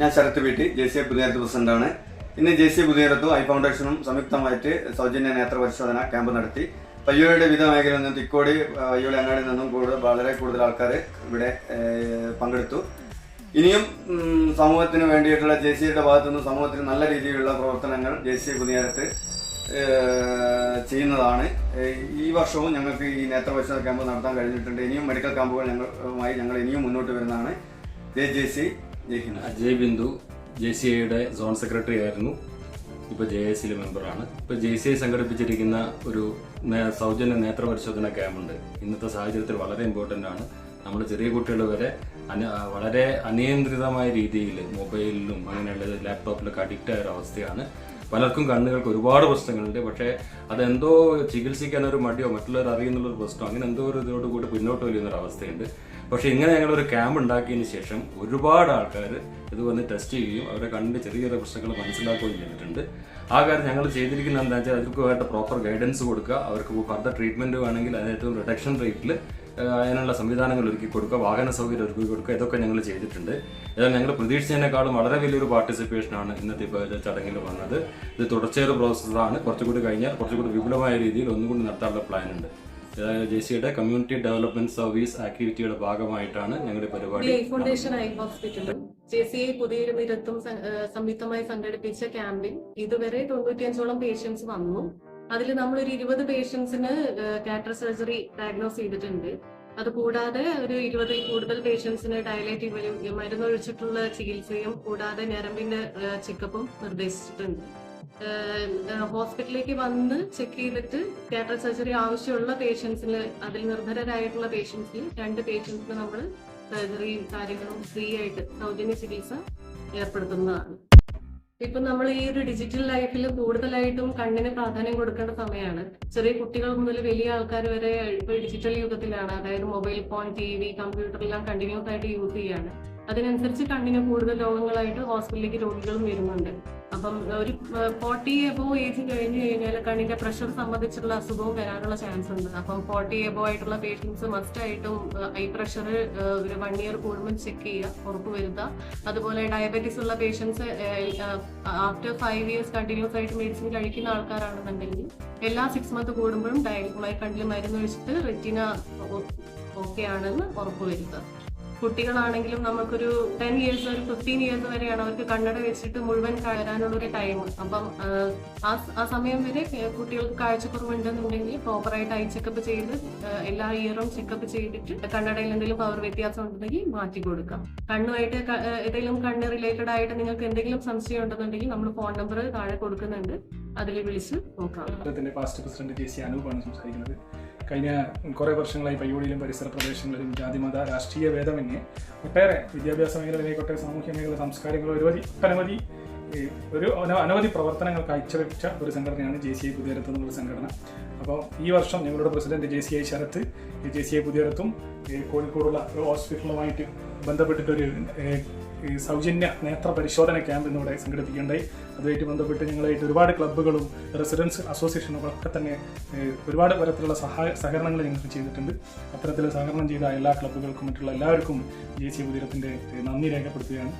ഞാൻ ശരത് വീട്ടി J C പുതിയേരത്ത് പുതിയരത്ത് പ്രസിഡന്റാണ്. ഇന്ന് ജെ സി പുതിയരത്തും ഐ ഫൗണ്ടേഷനും സംയുക്തമായിട്ട് സൗജന്യ നേത്ര പരിശോധന ക്യാമ്പ് നടത്തി. പയ്യോളിയുടെ വിവിധ മേഖലയിൽ നിന്നും തിക്കോടി പയ്യോളി അങ്ങാടിയിൽ നിന്നും കൂടുതൽ വളരെ കൂടുതൽ ആൾക്കാർ ഇവിടെ പങ്കെടുത്തു. ഇനിയും സമൂഹത്തിന് വേണ്ടിയിട്ടുള്ള ജെ സി ഐയുടെ ഭാഗത്തു നിന്ന് സമൂഹത്തിന് നല്ല രീതിയിലുള്ള പ്രവർത്തനങ്ങൾ ജെ സി പുതിയരത്ത് ചെയ്യുന്നതാണ്. ഈ വർഷവും ഞങ്ങൾക്ക് ഈ നേത്ര പരിശോധന ക്യാമ്പ് നടത്താൻ കഴിഞ്ഞിട്ടുണ്ട്. ഇനിയും മെഡിക്കൽ ക്യാമ്പുകൾ ഞങ്ങളുമായി ഞങ്ങൾ ഇനിയും മുന്നോട്ട് വരുന്നതാണ്. J J C. Ajay Bindu J C ഐയുടെ സോൺ സെക്രട്ടറി ആയിരുന്നു. ഇപ്പോൾ ജെ എസ് സിയിലെ മെമ്പറാണ് ഇപ്പോൾ ജെ സി ഐ സംഘടിപ്പിച്ചിരിക്കുന്ന ഒരു സൗജന്യ നേത്രപരിശോധന ക്യാമ്പുണ്ട് ഇന്നത്തെ സാഹചര്യത്തിൽ വളരെ ഇമ്പോർട്ടന്റ് ആണ്. നമ്മൾ ചെറിയ കുട്ടികൾ വരെ വളരെ അനിയന്ത്രിതമായ രീതിയിൽ മൊബൈലിലും അങ്ങനെയുള്ള ലാപ്ടോപ്പിലൊക്കെ അഡിക്റ്റ് ആയ ഒരു അവസ്ഥയാണ് പലർക്കും കണ്ണുകൾക്ക് ഒരുപാട് പ്രശ്നങ്ങളുണ്ട്. പക്ഷേ അതെന്തോ ചികിത്സിക്കാൻ ഒരു മടിയോ മറ്റുള്ളവർ അറിയുന്നുള്ള ഒരു പ്രശ്നമോ അങ്ങനെ എന്തോ ഒരു ഇതോട് കൂടി പിന്നോട്ട് വലിയൊരു അവസ്ഥയുണ്ട്. പക്ഷേ ഇങ്ങനെ ഞങ്ങളൊരു ക്യാമ്പ് ഉണ്ടാക്കിയതിന് ശേഷം ഒരുപാട് ആൾക്കാർ ഇത് വന്ന് ടെസ്റ്റ് ചെയ്യുകയും അവരുടെ കണ്ണിന്റെ ചെറിയ ചെറിയ പ്രശ്നങ്ങൾ മനസ്സിലാക്കുകയും ചെയ്തിട്ടുണ്ട്. ആ കാര്യം ഞങ്ങൾ ചെയ്തിരിക്കുന്നത് എന്താ വെച്ചാൽ അവർക്ക് വേണ്ട പ്രോപ്പർ ഗൈഡൻസ് കൊടുക്കുക. അവർക്ക് ഫർദർ ട്രീറ്റ്മെന്റ് വേണമെങ്കിൽ അതിന് ഏറ്റവും റിഡക്ഷൻ റേറ്റിൽ അതിനുള്ള സംവിധാനങ്ങൾ ഒരുക്കി കൊടുക്കുക വാഹന സൗകര്യം ഒരുക്കി കൊടുക്കുക ഇതൊക്കെ ഞങ്ങൾ ചെയ്തിട്ടുണ്ട്. എന്നാൽ ഞങ്ങൾ പ്രതീക്ഷിച്ചതിനേക്കാളും വളരെ വലിയൊരു പാർട്ടിസിപ്പേഷനാണ് ഇന്നത്തെ ചടങ്ങിൽ വന്നത്. ഇത് തുടർച്ചയായ ഒരു പ്രോസസ്സാണ് കുറച്ചുകൂടി കഴിഞ്ഞാൽ കുറച്ചുകൂടി വിപുലമായ രീതിയിൽ ഒന്നുകൂടി നടത്താനുള്ള പ്ലാൻ ഉണ്ട്. ജെ സിയുടെ കമ്മ്യൂണിറ്റി ഡെവലപ്മെന്റ് സർവീസ് ആക്ടിവിറ്റിയുടെ ഭാഗമായിട്ടാണ് ഞങ്ങളുടെ പരിപാടി foundation eye hospital J C I പുതിയൊരു നിരത്തും സംയുക്തമായി സംഘടിപ്പിച്ച ക്യാമ്പിൽ ഇതുവരെ തൊണ്ണൂറ്റിയഞ്ചോളം പേഷ്യൻസ് വന്നു. അതിൽ നമ്മൾ ഒരു ഇരുപത് പേഷ്യൻസിന് കാറ്റർ സർജറി ഡയഗ്നോസ് ചെയ്തിട്ടുണ്ട്. അതുകൂടാതെ ഒരു ഇരുപതിൽ കൂടുതൽ പേഷ്യൻസിന് ഡയലൈറ്റ് മരുന്നൊഴിച്ചിട്ടുള്ള ചികിത്സയും കൂടാതെ ഞരമ്പിന്റെ ചെക്കപ്പും നിർദ്ദേശിച്ചിട്ടുണ്ട്. ഹോസ്പിറ്റലിലേക്ക് വന്ന് ചെക്ക് ചെയ്തിട്ട് കാറ്റർ സർജറി ആവശ്യമുള്ള പേഷ്യൻസിന് അതിൽ നിർഭരരായിട്ടുള്ള പേഷ്യൻസിൽ രണ്ട് പേഷ്യൻസിന് നമ്മൾ സർജറിയും കാര്യങ്ങളും ഫ്രീ ആയിട്ട് സൗജന്യ ചികിത്സ ഏർപ്പെടുത്തുന്നതാണ്. ഇപ്പൊ നമ്മൾ ഈ ഒരു ഡിജിറ്റൽ ലൈഫിൽ കൂടുതലായിട്ടും കണ്ണിന് പ്രാധാന്യം കൊടുക്കേണ്ട സമയമാണ് ചെറിയ കുട്ടികൾ മുതൽ വലിയ ആൾക്കാർ വരെ ഇപ്പൊ ഡിജിറ്റൽ യുഗത്തിലാണ്. അതായത് mobile phone T V computer എല്ലാം കണ്ടിന്യൂസ് ആയിട്ട് യൂസ് ചെയ്യാണ്. അതിനനുസരിച്ച് കണ്ണിന് കൂടുതൽ രോഗങ്ങളായിട്ട് ഹോസ്പിറ്റലിലേക്ക് രോഗികളും വരുന്നുണ്ട്. അപ്പം ഒരു ഫോർട്ടി എബോ ഏജ് കഴിഞ്ഞു കഴിഞ്ഞാൽ കണ്ണിന്റെ പ്രഷർ സംബന്ധിച്ചുള്ള അസുഖവും വരാനുള്ള ചാൻസ് ഉണ്ട്. അപ്പം ഫോർട്ടി എബോ ആയിട്ടുള്ള പേഷ്യൻസ് മസ്റ്റ് ആയിട്ടും ഐ പ്രഷർ ഒരു വൺ ഇയർ കൂടുമ്പോൾ ചെക്ക് ചെയ്യുക ഉറപ്പ് വരുത്തുക. അതുപോലെ ഡയബറ്റീസ് ഉള്ള patients after five years continuous ആയിട്ട് മെഡിസിൻ കഴിക്കുന്ന ആൾക്കാരാണെന്നുണ്ടെങ്കിൽ എല്ലാ സിക്സ് മന്ത് കൂടുമ്പോഴും ഡയ കണ്ണിൽ മരുന്ന് ഒഴിച്ചിട്ട് റെറ്റിന ഓക്കെ ആണെന്ന് ഉറപ്പ് വരുത്തുക. കുട്ടികളാണെങ്കിലും നമുക്കൊരു ടെൻ ഇയേഴ്സ് ഒരു ഫിഫ്റ്റീൻ ഇയേഴ്സ് വരെയാണ് അവർക്ക് കണ്ണട വെച്ചിട്ട് മുഴുവൻ കയറാനുള്ള ഒരു ടൈം അപ്പം ആ സമയം വരെ കുട്ടികൾക്ക് കാഴ്ചക്കുറവുണ്ടെന്നുണ്ടെങ്കിൽ പ്രോപ്പറായിട്ട് ഐ ചെക്കപ്പ് ചെയ്ത് എല്ലാ ഇയറും ചെക്കപ്പ് ചെയ്തിട്ട് കണ്ണടയിൽ എന്തെങ്കിലും പവർ വ്യത്യാസം ഉണ്ടെങ്കിൽ മാറ്റി കൊടുക്കാം. കണ്ണുമായിട്ട് ഏതെങ്കിലും കണ്ണ് റിലേറ്റഡ് ആയിട്ട് നിങ്ങൾക്ക് എന്തെങ്കിലും സംശയം ഉണ്ടെന്നുണ്ടെങ്കിൽ നമ്മൾ ഫോൺ നമ്പർ താഴെ കൊടുക്കുന്നുണ്ട്. അതിൽ വിളിച്ച് നോക്കാം. പാസ്റ്റ് പ്രസിഡന്റ് സംസാരിക്കുന്നത്. കഴിഞ്ഞ കുറേ വർഷങ്ങളായി പയ്യോടിയിലും പരിസര പ്രദേശങ്ങളിലും ജാതിമത രാഷ്ട്രീയ ഭേദമന്യേ ഒട്ടേറെ വിദ്യാഭ്യാസ മേഖലയിലേക്കൊട്ടെ സാമൂഹ്യ മേഖല സാംസ്കാരിക ഒരുപതി ഒട്ടനവധി ഒരു അന- അനവധി പ്രവർത്തനങ്ങൾ കാഴ്ചവെച്ച ഒരു സംഘടനയാണ് ജെ സി ഐ പുതിയരത്ത് എന്നുള്ള സംഘടന. അപ്പോൾ ഈ വർഷം ഞങ്ങളുടെ president J C I Sharath J C I പുതിയരത്തും കോഴിക്കോടുള്ള ഹോസ്പിറ്റലുമായിട്ട് ബന്ധപ്പെട്ടിട്ടൊരു ഈ സൗജന്യ നേത്ര പരിശോധന ക്യാമ്പ് ഇന്നിവിടെ സംഘടിപ്പിക്കുകയുണ്ടായി. അതുമായിട്ട് ബന്ധപ്പെട്ട് ഞങ്ങളായിട്ട് ഒരുപാട് ക്ലബ്ബുകളും റെസിഡൻസ് അസോസിയേഷനുകളൊക്കെ തന്നെ ഒരുപാട് തരത്തിലുള്ള സഹായ സഹകരണങ്ങൾ ഞങ്ങൾക്ക് ചെയ്തിട്ടുണ്ട്. അത്തരത്തിൽ സഹകരണം ചെയ്ത എല്ലാ ക്ലബ്ബുകൾക്കും മറ്റുള്ള എല്ലാവർക്കും ജെ സി ഉദീരത്തിന്റെ നന്ദി രേഖപ്പെടുത്തുകയാണ്.